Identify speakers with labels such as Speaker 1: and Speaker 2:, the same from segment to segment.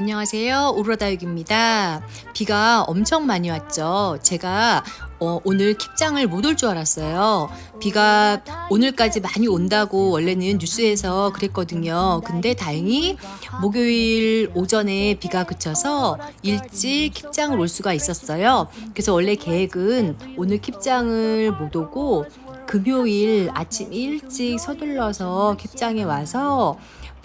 Speaker 1: 안녕하세요. 오로라다육입니다. 비가 엄청 많이 왔죠. 제가 어, 오늘 킵장을 못 올 줄 알았어요. 비가 오늘까지 많이 온다고 원래는 뉴스에서 그랬거든요. 근데 다행히 목요일 오전에 비가 그쳐서 일찍 킵장을 올 수가 있었어요. 그래서 원래 계획은 오늘 킵장을 못 오고 금요일 아침 일찍 서둘러서 킵장에 와서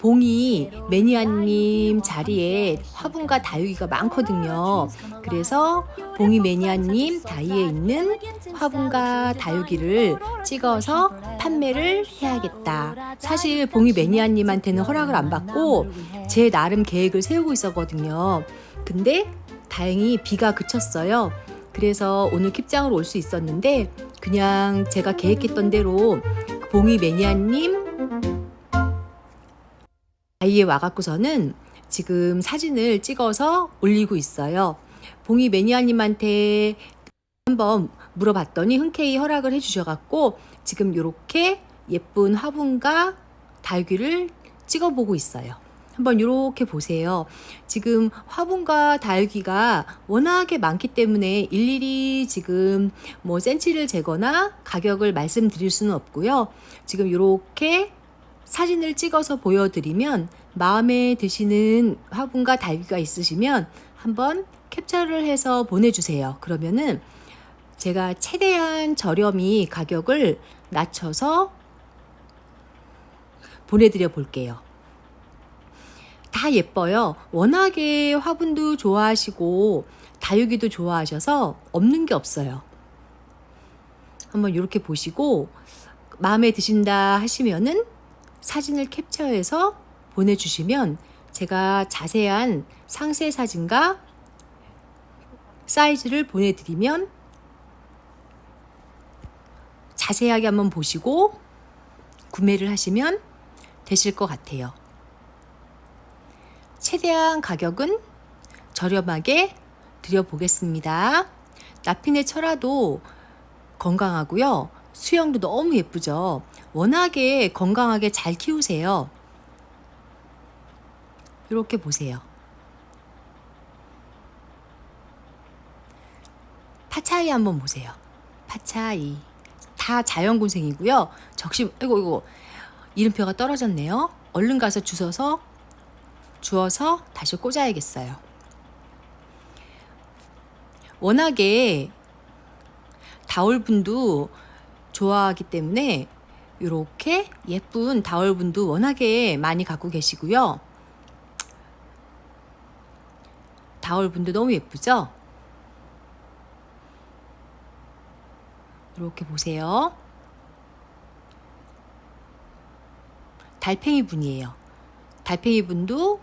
Speaker 1: 봉이 매니아님 자리에 화분과 다육이가 많거든요. 그래서 봉이 매니아님 다이에 있는 화분과 다육이를 찍어서 판매를 해야겠다. 사실 봉이 매니아님한테는 허락을 안 받고 제 나름 계획을 세우고 있었거든요. 근데 다행히 비가 그쳤어요. 그래서 오늘 킵장을 올수 있었는데 그냥 제가 계획했던 대로 봉이 매니아님 아이에 와갖고서는 지금 사진을 찍어서 올리고 있어요. 봉이 매니아님한테 한번 물어봤더니 흔쾌히 허락을 해주셔갖고 지금 이렇게 예쁜 화분과 달귀를 찍어보고 있어요. 한번 이렇게 보세요. 지금 화분과 달귀가 워낙에 많기 때문에 일일이 지금 뭐 센치를 재거나 가격을 말씀드릴 수는 없고요. 지금 이렇게 사진을 찍어서 보여드리면 마음에 드시는 화분과 달귀가 있으시면 한번 캡처를 해서 보내주세요. 그러면은 제가 최대한 저렴이 가격을 낮춰서 보내드려 볼게요. 다 예뻐요. 워낙에 화분도 좋아하시고 다육이도 좋아하셔서 없는 게 없어요. 한번 이렇게 보시고 마음에 드신다 하시면은 사진을 캡처해서 보내주시면 제가 자세한 상세 사진과 사이즈를 보내드리면 자세하게 한번 보시고 구매를 하시면 되실 것 같아요. 최대한 가격은 저렴하게 드려보겠습니다. 나핀의 철화도 건강하고요. 수영도 너무 예쁘죠. 워낙에 건강하게 잘 키우세요. 이렇게 보세요. 파차이 한번 보세요. 파차이. 다 자연군생이고요. 적심, 이거, 이거, 이름표가 떨어졌네요. 얼른 가서 주워서, 주워서 다시 꽂아야겠어요. 워낙에 다올 분도 좋아하기 때문에 이렇게 예쁜 다올분도 워낙에 많이 갖고 계시고요. 다올분도 너무 예쁘죠? 이렇게 보세요. 달팽이 분이에요. 달팽이 분도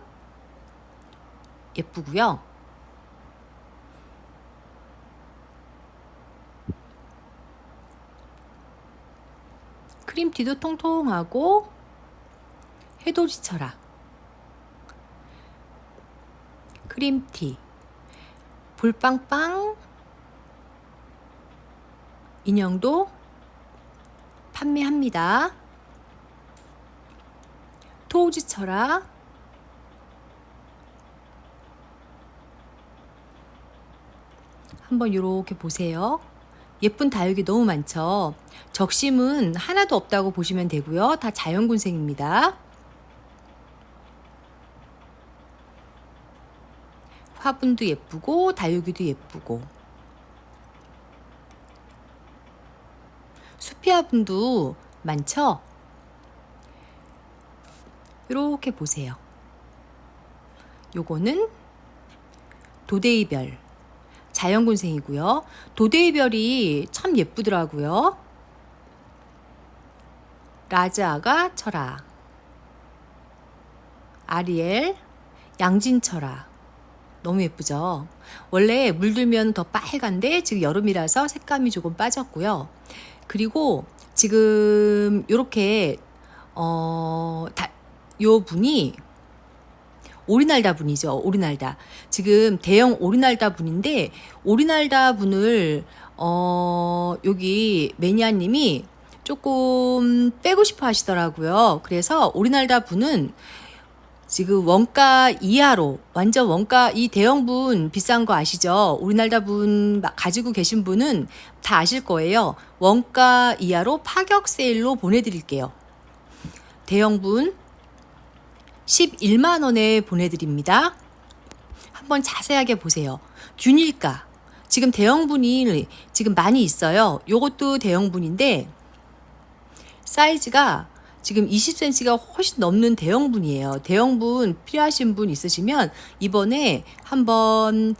Speaker 1: 예쁘고요. 크림티도 통통하고 해돋이 철학 크림티 불빵빵 인형도 판매합니다. 토우지 철학 한번 이렇게 보세요. 예쁜 다육이 너무 많죠. 적심은 하나도 없다고 보시면 되고요. 다 자연군생입니다. 화분도 예쁘고 다육이도 예쁘고 수피 화분도 많죠? 이렇게 보세요. 요거는 도데이별 자연군생이고요. 도데이별이 참 예쁘더라고요. 라즈아가 철학, 아리엘, 양진철학. 너무 예쁘죠? 원래 물들면 더 빨간데 지금 여름이라서 색감이 조금 빠졌고요. 그리고 지금 이렇게 어, 다, 요 분이 오리날다 분이죠. 오리날다. 지금 대형 오리날다 분인데 오리날다 분을 어 여기 매니아 님이 조금 빼고 싶어 하시더라고요. 그래서 오리날다 분은 지금 원가 이하로 완전 원가 이 대형분 비싼 거 아시죠? 우리나라 분 마- 가지고 계신 분은 다 아실 거예요. 원가 이하로 파격 세일로 보내드릴게요. 대형분 11만 원에 보내드립니다. 한번 자세하게 보세요. 균일가 지금 대형분이 지금 많이 있어요. 요것도 대형분인데 사이즈가 지금 20cm가 훨씬 넘는 대형분이에요. 대형분 필요하신 분 있으시면 이번에 한번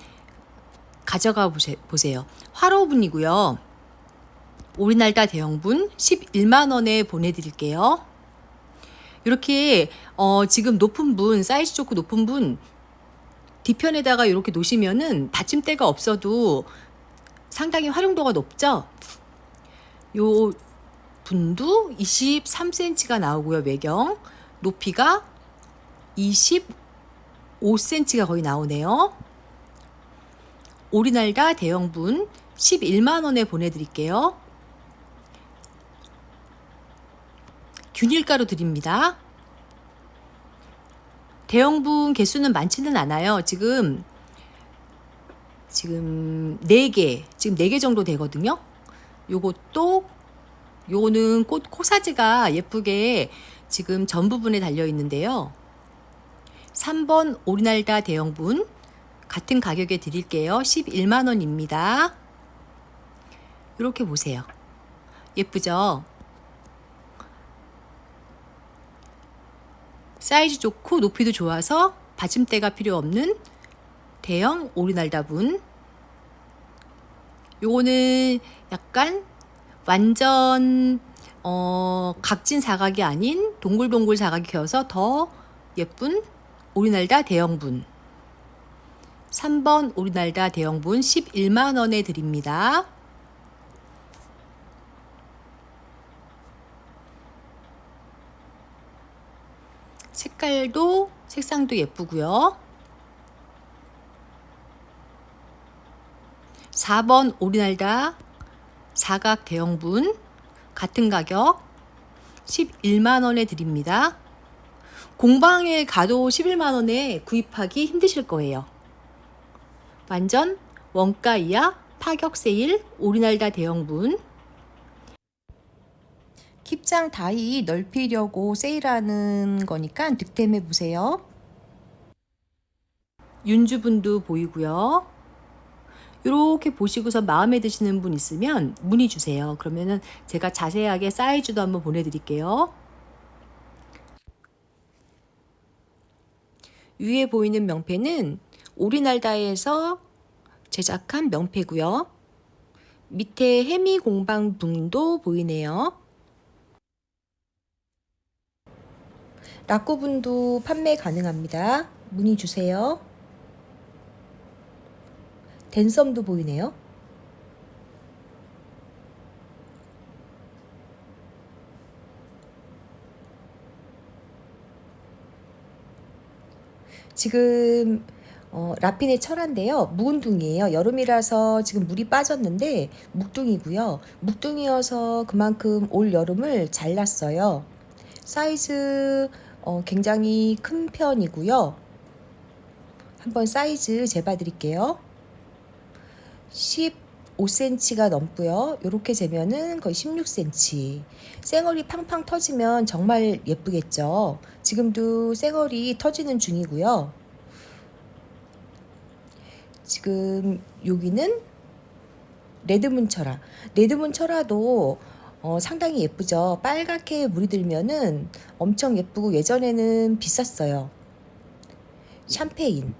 Speaker 1: 가져가 보세- 보세요. 화로분이고요. 오리날다 대형분 11만 원에 보내드릴게요. 이렇게 어, 지금 높은 분 사이즈 좋고 높은 분 뒤편에다가 이렇게 놓으시면은 받침대가 없어도 상당히 활용도가 높죠. 요 분도 23cm가 나오고요. 외경 높이가 25cm가 거의 나오네요. 오리날다 대형분 11만 원에 보내드릴게요. 균일가로 드립니다. 대형분 개수는 많지는 않아요. 지금 지금 4개, 지금 4개 정도 되거든요. 요것도 요거는 꽃 코사지가 예쁘게 지금 전 부분에 달려 있는데요. 3번 오리날다 대형분 같은 가격에 드릴게요. 11만 원입니다. 이렇게 보세요. 예쁘죠? 사이즈 좋고 높이도 좋아서 받침대가 필요 없는 대형 오리날다분. 요거는 약간 완전 어, 각진 사각이 아닌 동글동글 사각이어서 더 예쁜 오리날다 대형분. 3번 오리날다 대형분 11만 원에 드립니다. 색깔도 색상도 예쁘고요. 4번 오리날다 사각 대형분 같은 가격 11만 원에 드립니다. 공방에 가도 11만 원에 구입하기 힘드실 거예요. 완전 원가 이하 파격 세일 오리날다 대형분 킵장 다이 넓히려고 세일하는 거니까 득템해 보세요. 윤주분도 보이고요. 이렇게 보시고서 마음에 드시는 분 있으면 문의 주세요. 그러면은 제가 자세하게 사이즈도 한번 보내드릴게요. 위에 보이는 명패는 오리날다에서 제작한 명패고요. 밑에 해미 공방 분도 보이네요. 라꼬분도 판매 가능합니다. 문의 주세요. 댄섬도 보이네요. 지금 어, 라핀의 철화인데요. 묵은둥이에요. 여름이라서 지금 물이 빠졌는데 묵둥이고요. 묵둥이여서 그만큼 올 여름을 잘랐어요. 사이즈 어, 굉장히 큰 편이고요. 한번 사이즈 재봐 드릴게요. 15cm가 넘고요. 이렇게 재면은 거의 16cm. 쌩얼이 팡팡 터지면 정말 예쁘겠죠. 지금도 쌩얼이 터지는 중이고요. 지금 여기는 레드문 철화. 레드문 철화도 어, 상당히 예쁘죠. 빨갛게 물이 들면은 엄청 예쁘고 예전에는 비쌌어요. 샴페인.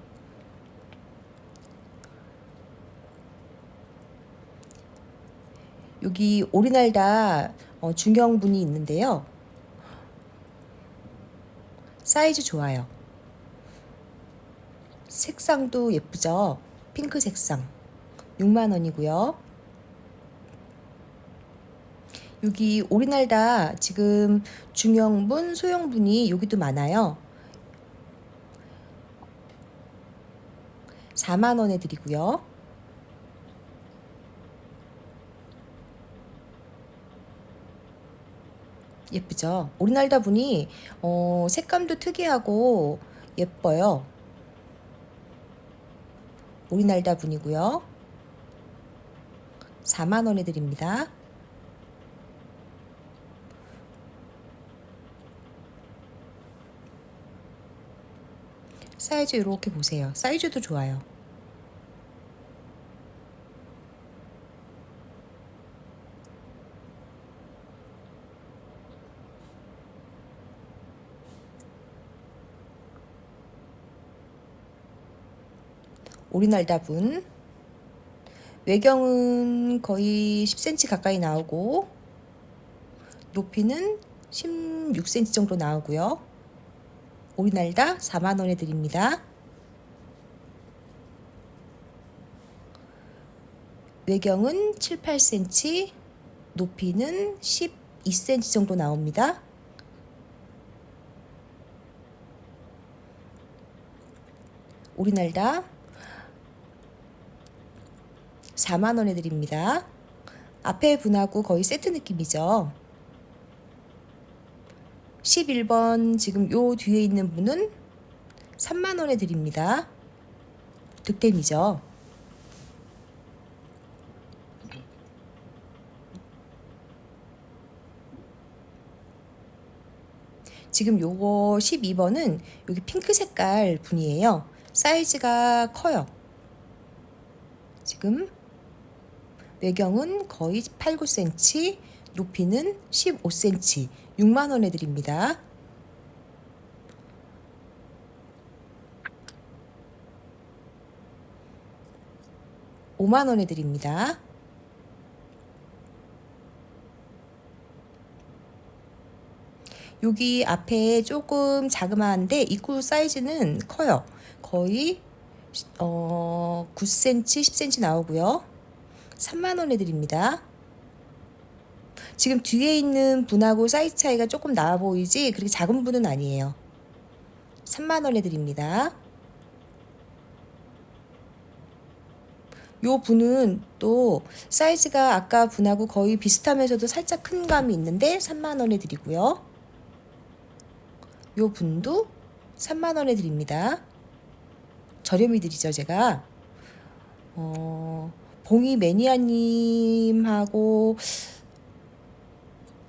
Speaker 1: 여기 오리날다 어, 중형분이 있는데요. 사이즈 좋아요. 색상도 예쁘죠? 핑크 색상. 6만 원이고요. 여기 오리날다 지금 중형분, 소형분이 여기도 많아요. 4만 원에 드리고요. 예쁘죠? 오리날다 분이 어, 색감도 특이하고
Speaker 2: 예뻐요. 오리날다 분이고요. 4만 원에 드립니다. 사이즈 이렇게 보세요. 사이즈도 좋아요. 오리날다분 외경은 거의 10cm 가까이 나오고 높이는 16cm 정도 나오고요. 오리날다 4만원에 드립니다. 외경은 7, 8cm, 높이는 12cm 정도 나옵니다. 오리날다 4만원에 드립니다. 앞에 분하고 거의 세트 느낌이죠. 11번 지금 요 뒤에 있는 분은 3만원에 드립니다. 득템이죠. 지금 요거 12번은 여기 핑크 색깔 분이에요. 사이즈가 커요. 지금 외경은 거의 8, 9cm, 높이는 15cm, 6만 원에 드립니다. 오만 원에 드립니다. 여기 앞에 조금 자그마한데 입구 사이즈는 커요. 거의 어 9cm, 10cm 나오고요. 3만 원에 드립니다. 지금 뒤에 있는 분하고 사이즈 차이가 조금 나아 보이지 그렇게 작은 분은 아니에요. 3만 원에 드립니다. 요 분은 또 사이즈가 아까 분하고 거의 비슷하면서도 살짝 큰 감이 있는데 3만 원에 드리고요. 요 분도 3만 원에 드립니다. 저렴이 드리죠, 제가. 어, 봉이 매니아님하고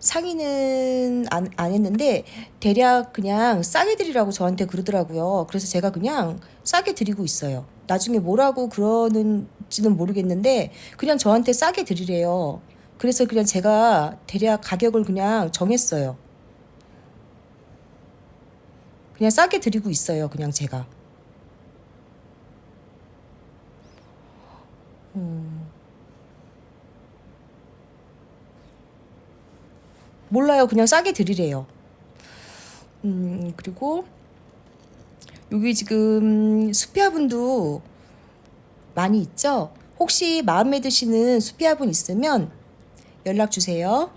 Speaker 2: 상의는 안, 안 했는데 대략 그냥 싸게 드리라고 저한테 그러더라고요. 그래서 제가 그냥 싸게 드리고 있어요. 나중에 뭐라고 그러는지는 모르겠는데 그냥 저한테 싸게 드리래요. 그래서 그냥 제가 대략 가격을 그냥 정했어요. 그냥 싸게 드리고 있어요. 그냥 제가. 몰라요. 그냥 싸게 드리래요. 음, 그리고 여기 지금 수피아분도 많이 있죠? 혹시 마음에 드시는 수피아분 있으면 연락 주세요.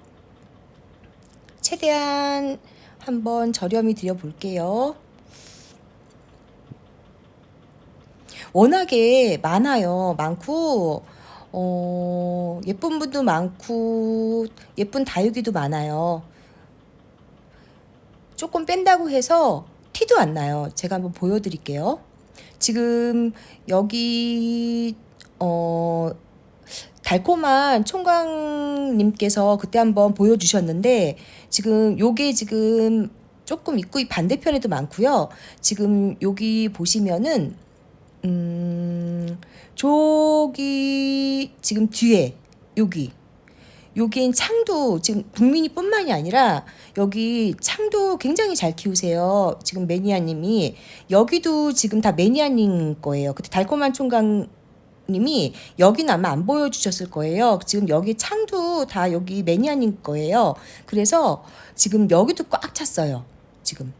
Speaker 2: 최대한 한번 저렴히 드려 볼게요. 워낙에 많아요. 많고, 어, 예쁜 분도 많고, 예쁜 다육이도 많아요. 조금 뺀다고 해서 티도 안 나요. 제가 한번 보여드릴게요. 지금 여기, 어, 달콤한 총각님께서 그때 한번 보여주셨는데, 지금 요게 지금 조금 입구 반대편에도 많고요. 지금 여기 보시면은 음, 저기 지금 뒤에 여기 여긴 창도 지금 국민이뿐만이 아니라 여기 창도 굉장히 잘 키우세요. 지금 매니아님이 여기도 지금 다 매니아님 거예요. 그때 달콤한 총각 님이 여기는 아마 안 보여주셨을 거예요. 지금 여기 창도 다 여기 매니아님 거예요. 그래서 지금 여기도 꽉 찼어요. 지금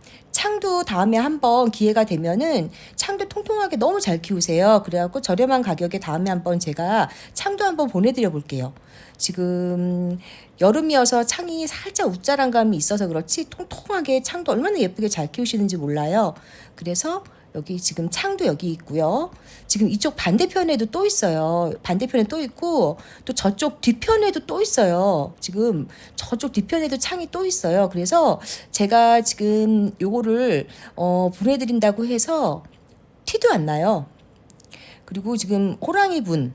Speaker 2: 창도 다음에 한번 기회가 되면은 창도 통통하게 너무 잘 키우세요. 그래갖고 저렴한 가격에 다음에 한번 제가 창도 한번 보내드려 볼게요. 지금 여름이어서 창이 살짝 웃자란 감이 있어서 그렇지 통통하게 창도 얼마나 예쁘게 잘 키우시는지 몰라요. 그래서 여기 지금 창도 여기 있고요. 지금 이쪽 반대편에도 또 있어요. 반대편에 또 있고 또 저쪽 뒤편에도 또 있어요. 지금 저쪽 뒤편에도 창이 또 있어요. 그래서 제가 지금 요거를 어 보내드린다고 해서 티도 안 나요. 그리고 지금 호랑이 분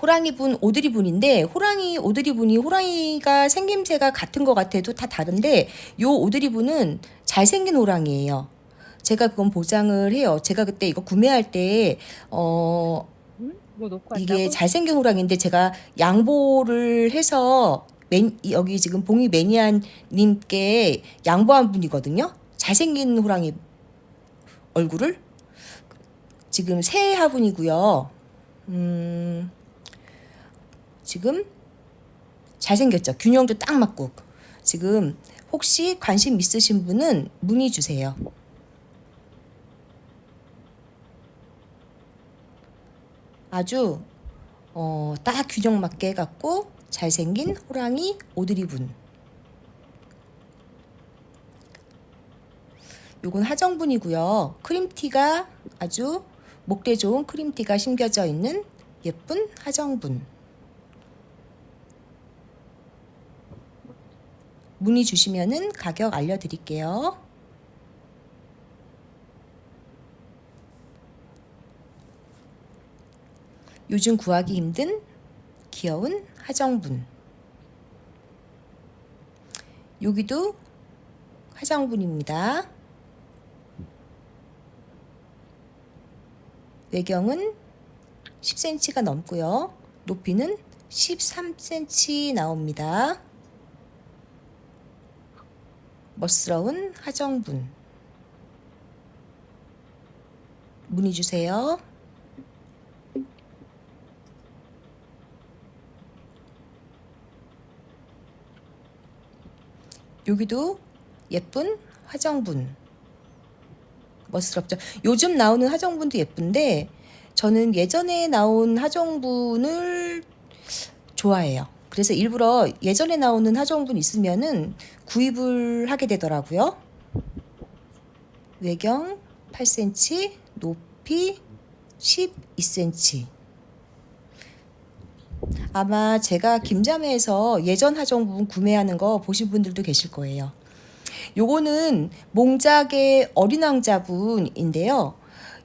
Speaker 2: 호랑이 분 오드리 분인데 호랑이 오드리 분이 호랑이가 생김새가 같은 것 같아도 다 다른데 요 오드리 분은 잘생긴 호랑이에요. 제가 그건 보장을 해요. 제가 그때 이거 구매할 때 어,
Speaker 3: 뭐
Speaker 2: 이게? 잘생긴 호랑인데 제가 양보를 해서 맨, 여기 지금 봉이 매니아님께 양보한 분이거든요. 잘생긴 호랑이 얼굴을 지금 새 화분이고요. 음, 지금 잘생겼죠. 균형도 딱 맞고 지금 혹시 관심 있으신 분은 문의 주세요. 아주 어, 딱 균형 맞게 해갖고 잘생긴 호랑이 오드리분. 요건 하정분이고요. 크림티가 아주 목대 좋은 크림티가 심겨져 있는 예쁜 하정분. 문의 주시면은 가격 알려드릴게요. 요즘 구하기 힘든 귀여운 하정분. 여기도 하정분입니다. 외경은 10cm가 넘고요. 높이는 13cm 나옵니다. 멋스러운 하정분. 문의 주세요. 여기도 예쁜 화정분. 멋스럽죠. 요즘 나오는 화정분도 예쁜데 저는 예전에 나온 화정분을 좋아해요. 그래서 일부러 예전에 나오는 화정분 있으면은 구입을 하게 되더라고요. 외경 8cm, 높이 12cm. 아마 제가 김자매에서 예전 화정분 구매하는 거 보신 분들도 계실 거예요. 요거는 몽작의 어린 왕자분인데요.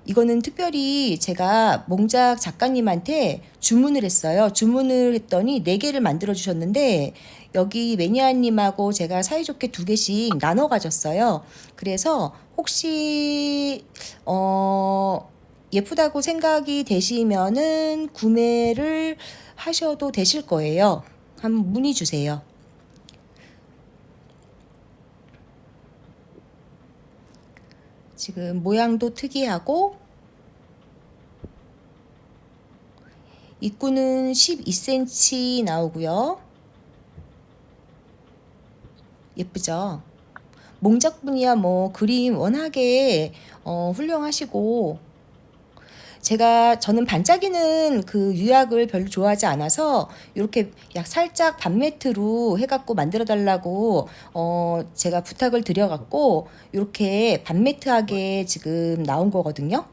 Speaker 2: 이거는 특별히 제가 몽작 작가님한테 주문을 했어요. 주문을 했더니 네 개를 만들어 주셨는데 여기 매니아님하고 제가 사이좋게 두 개씩 나눠 가졌어요. 그래서 혹시 어 예쁘다고 생각이 되시면은 구매를 하셔도 되실 거예요. 한번 문의 주세요. 지금 모양도 특이하고 입구는 12cm 나오고요. 예쁘죠? 몽작분이야 뭐 그림 워낙에 어, 훌륭하시고 제가 저는 반짝이는 그 유약을 별로 좋아하지 않아서 이렇게 약 살짝 반매트로 해갖고 만들어 달라고 어 제가 부탁을 드려갖고 이렇게 반매트하게 지금 나온 거거든요.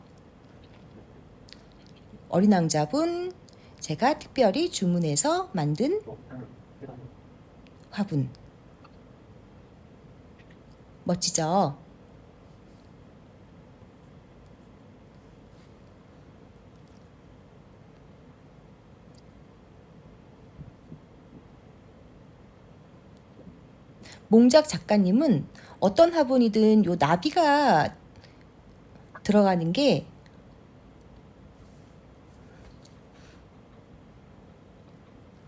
Speaker 2: 어린 왕자분 제가 특별히 주문해서 만든 화분 멋지죠? 몽작 작가님은 어떤 화분이든 요 나비가 들어가는 게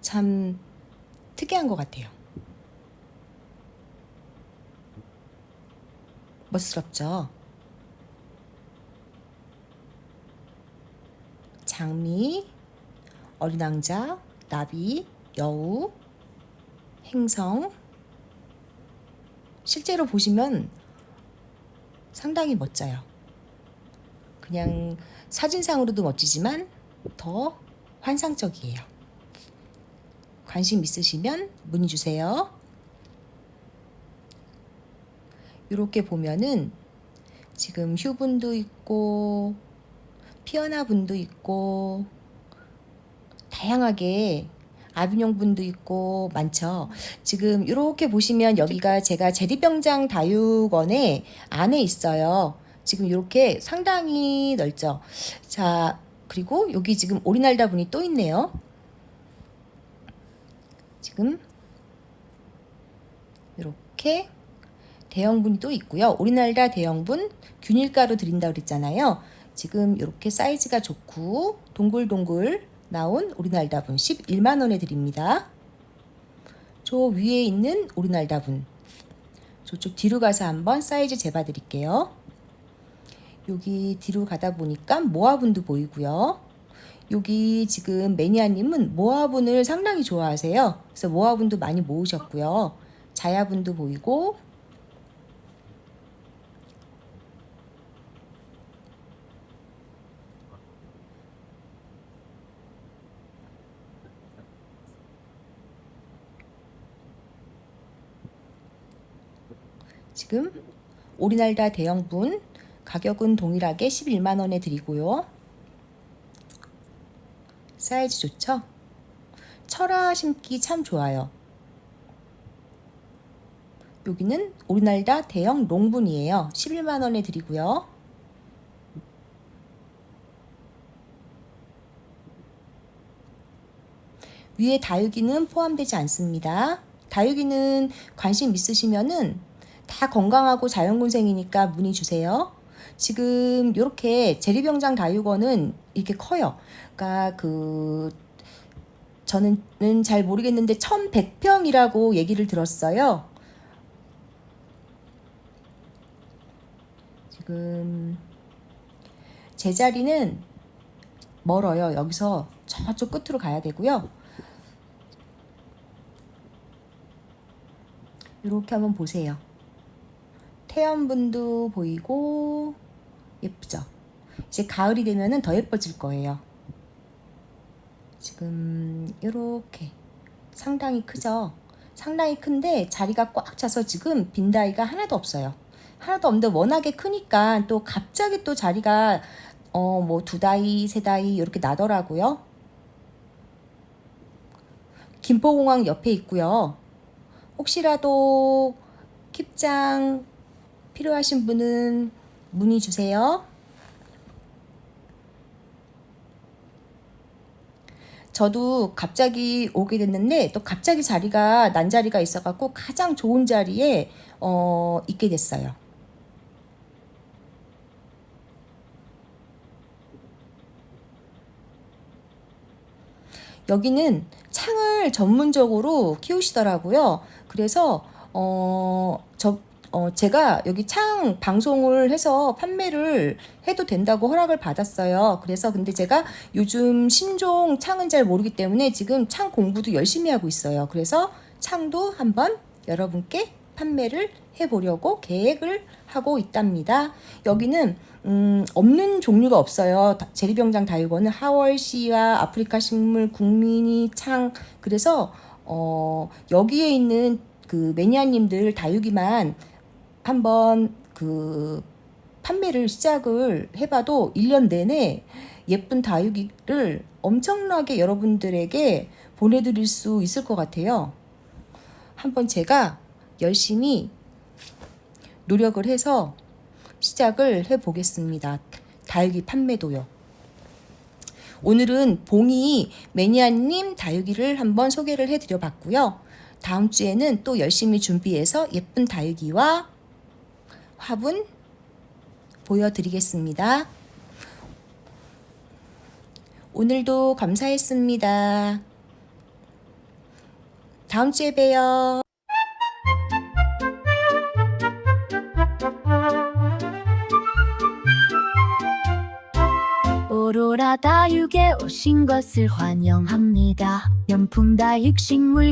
Speaker 2: 참 특이한 것 같아요. 멋스럽죠? 장미, 어린 왕자, 나비, 여우, 행성, 실제로 보시면 상당히 멋져요. 그냥 사진상으로도 멋지지만 더 환상적이에요. 관심 있으시면 문의 주세요. 이렇게 보면은 지금 휴분도 있고 피어나 분도 있고 다양하게 아비뇽 분도 있고 많죠. 지금 이렇게 보시면 여기가 제가 제리병장 다육원의 안에 있어요. 지금 이렇게 상당히 넓죠. 자, 그리고 여기 지금 오리날다 분이 또 있네요. 지금 이렇게 대형분이 또 있고요. 오리날다 대형분 균일가로 드린다고 그랬잖아요. 지금 이렇게 사이즈가 좋고 동글동글 나온 오리날 다분 11만 원에 드립니다. 저 위에 있는 오리날 다분 저쪽 뒤로 가서 한번 사이즈 재봐 드릴게요. 여기 뒤로 가다 보니까 모아분도 보이고요. 여기 지금 매니아님은 모아분을 상당히 좋아하세요. 그래서 모아분도 많이 모으셨고요. 자야분도 보이고 지금 오리날다 대형분 가격은 동일하게 11만 원에 드리고요. 사이즈 좋죠? 철화 심기 참 좋아요. 여기는 오리날다 대형 롱분이에요. 11만 원에 드리고요. 위에 다육이는 포함되지 않습니다. 다육이는 관심 있으시면은 다 건강하고 자연군생이니까 문의 주세요. 지금 이렇게 제리병장 다육원은 이렇게 커요. 그러니까 그 저는 잘 모르겠는데 1100평이라고 얘기를 들었어요. 지금 제 자리는 멀어요. 여기서 저쪽 끝으로 가야 되고요. 이렇게 한번 보세요. 태연분도 보이고 예쁘죠? 이제 가을이 되면은 더 예뻐질 거예요. 지금 이렇게 상당히 크죠? 상당히 큰데 자리가 꽉 차서 지금 빈다이가 하나도 없어요. 하나도 없는데 워낙에 크니까 또 갑자기 또 자리가 어 뭐 두 다이 세 다이 이렇게 나더라고요. 김포공항 옆에 있고요. 혹시라도 킵장 필요하신 분은 문의 주세요. 저도 갑자기 오게 됐는데 또 갑자기 자리가 난 자리가 있어갖고 가장 좋은 자리에 어, 있게 됐어요. 여기는 창을 전문적으로 키우시더라고요. 그래서 어, 저, 어, 제가 여기 창 방송을 해서 판매를 해도 된다고 허락을 받았어요. 그래서 근데 제가 요즘 신종 창은 잘 모르기 때문에 지금 창 공부도 열심히 하고 있어요. 그래서 창도 한번 여러분께 판매를 해보려고 계획을 하고 있답니다. 여기는 음, 없는 종류가 없어요. 다- 제리병장 다육원은 하월시와 아프리카 식물 국민이 창 그래서 어, 여기에 있는 그 매니아님들 다육이만 한번 그 판매를 시작을 해봐도 1년 내내 예쁜 다육이를 엄청나게 여러분들에게 보내드릴 수 있을 것 같아요. 한번 제가 열심히 노력을 해서 시작을 해보겠습니다. 다육이 판매도요. 오늘은 봉이 매니아님 다육이를 한번 소개를 해드려 봤고요. 다음 주에는 또 열심히 준비해서 예쁜 다육이와 화분 보여드리겠습니다. 오늘도 감사했습니다. 다음 주에 봬요.
Speaker 3: 오로라 다육에 오신 것을 환영합니다. 연풍 다육 식물